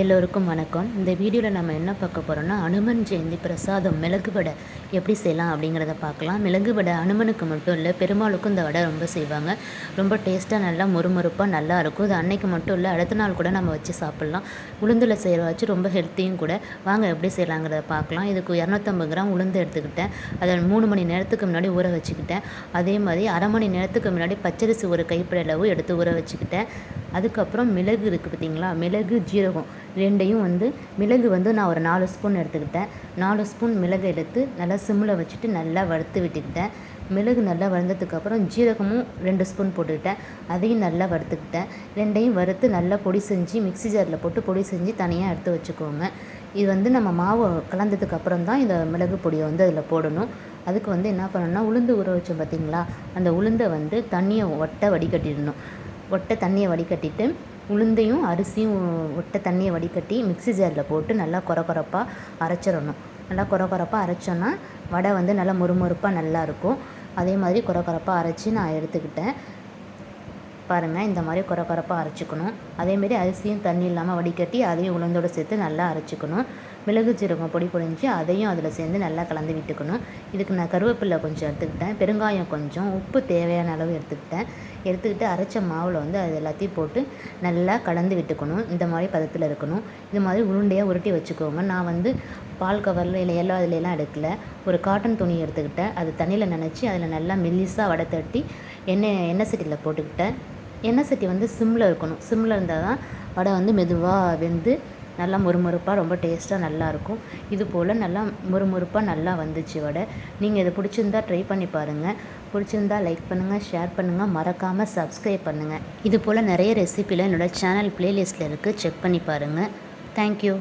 எல்லோருக்கும் வணக்கம். இந்த வீடியோவில் நம்ம என்ன பார்க்க போகிறோம்னா அனுமன் ஜெயந்தி பிரசாதம் மிளகு வடை எப்படி செய்யலாம் அப்படிங்கிறத பார்க்கலாம். மிளகு வடை அனுமனுக்கு மட்டும் இல்லை பெருமாளுக்கும் இந்த வடை ரொம்ப செய்வாங்க. ரொம்ப டேஸ்ட்டாக நல்லா மொறுமொறுப்பாக நல்லா இருக்கும். இது அன்னைக்கு மட்டும் இல்லை அடுத்த நாள் கூட நம்ம வச்சு சாப்பிட்லாம். உளுந்தில் செய்கிற வச்சு ரொம்ப ஹெல்த்தியும் கூட. வாங்க எப்படி செய்யலாங்கிறத பார்க்கலாம். இதுக்கு இரநூத்தம்பது கிராம் உளுந்து எடுத்துக்கிட்டேன். அதை மூணு மணி நேரத்துக்கு முன்னாடி ஊற வச்சுக்கிட்டேன். அதே மாதிரி அரை மணி நேரத்துக்கு முன்னாடி பச்சரிசி ஒரு கைப்பிடி அளவு எடுத்து ஊற வச்சுக்கிட்டேன். அதுக்கப்புறம் மிளகு இருக்குது பார்த்தீங்களா? மிளகு ஜீரகம் ரெண்டையும் வந்து மிளகு வந்து நான் ஒரு நாலு ஸ்பூன் எடுத்துக்கிட்டேன். நாலு ஸ்பூன் மிளகு எடுத்து நல்லா சிம்மில் வச்சுட்டு நல்லா வறுத்து விட்டுக்கிட்டேன். மிளகு நல்லா வறுந்ததுக்கப்புறம் ஜீரகமும் ரெண்டு ஸ்பூன் போட்டுக்கிட்டேன். அதையும் நல்லா வறுத்துக்கிட்டேன். ரெண்டையும் வறுத்து நல்லா பொடி செஞ்சு மிக்ஸி ஜாரில் போட்டு பொடி செஞ்சு தனியாக எடுத்து வச்சுக்கோங்க. இது வந்து நம்ம மாவு கலந்ததுக்கப்புறம் தான் இந்த மிளகு பொடியை வந்து அதில் போடணும். அதுக்கு வந்து என்ன பண்ணணும்னா உளுந்து ஊற வச்சோம் பார்த்தீங்களா? அந்த உளுந்தை வந்து தண்ணியை ஒட்ட வடிகட்டிடணும். ஒட்டை தண்ணியை வடிகட்டிட்டு உளுந்தையும் அரிசியும் ஒட்ட தண்ணியை வடிகட்டி மிக்ஸி ஜாரில் போட்டு நல்லா கொர கொரப்பாக அரைச்சிடணும். நல்லா கொர கொரப்பாக அரைச்சோன்னா வடை வந்து நல்லா மொறுமொறுப்பாக நல்லாயிருக்கும் அதே மாதிரி கொர கொரப்பாக அரைச்சி நான் எடுத்துக்கிட்டேன். பாருங்கள் இந்த மாதிரி கொர கொரப்பாக அரைச்சிக்கணும். அதேமாரி அரிசியும் தண்ணி இல்லாமல் வடிகட்டி அதையும் உளுந்தோடு சேர்த்து நல்லா அரைச்சிக்கணும். மிளகு சீரகம் பொடி பொடிஞ்சு அதையும் அதில் சேர்ந்து நல்லா கலந்து விட்டுக்கணும். இதுக்கு நான் கருவேப்பிலை கொஞ்சம் எடுத்துக்கிட்டேன். பெருங்காயம் கொஞ்சம் உப்பு தேவையான அளவு எடுத்துக்கிட்டேன். எடுத்துக்கிட்டு அரைச்ச மாவில் வந்து அது எல்லாத்தையும் போட்டு நல்லா கலந்து விட்டுக்கணும். இந்த மாதிரி பதத்தில் இருக்கணும். இது மாதிரி உருண்டையாக உருட்டி வச்சுக்கோங்க. நான் வந்து பால் கவரில் இல்லை எல்லா இதுலலாம் எடுக்கல. ஒரு காட்டன் துணி எடுத்துக்கிட்டேன். அது தண்ணியில் நினச்சி அதில் நல்லா மெல்லிஸாக வடை தட்டி எண்ணெய் எண்ணெய் சட்டியில் போட்டுக்கிட்டேன். எண்ணெய் சட்டி வந்து சிம்மில் இருக்கணும். சிம்மில் இருந்தால் தான் வடை வந்து மெதுவாக வெந்து நல்லா மொறுமொறுப்பாக ரொம்ப டேஸ்ட்டாக நல்லாயிருக்கும் இது போல் நல்லா மொறுமொறுப்பாக நல்லா வந்துச்சு வடை. நீங்கள் இதை பிடிச்சிருந்தா ட்ரை பண்ணி பாருங்கள் பிடிச்சிருந்தா லைக் பண்ணுங்கள் ஷேர் பண்ணுங்கள் மறக்காமல் சப்ஸ்கிரைப் பண்ணுங்கள் இது போல் நிறைய ரெசிபியில் என்னோடய சேனல் ப்ளேலிஸ்ட்டில் இருக்குது செக் பண்ணி பாருங்கள் தேங்க்யூ.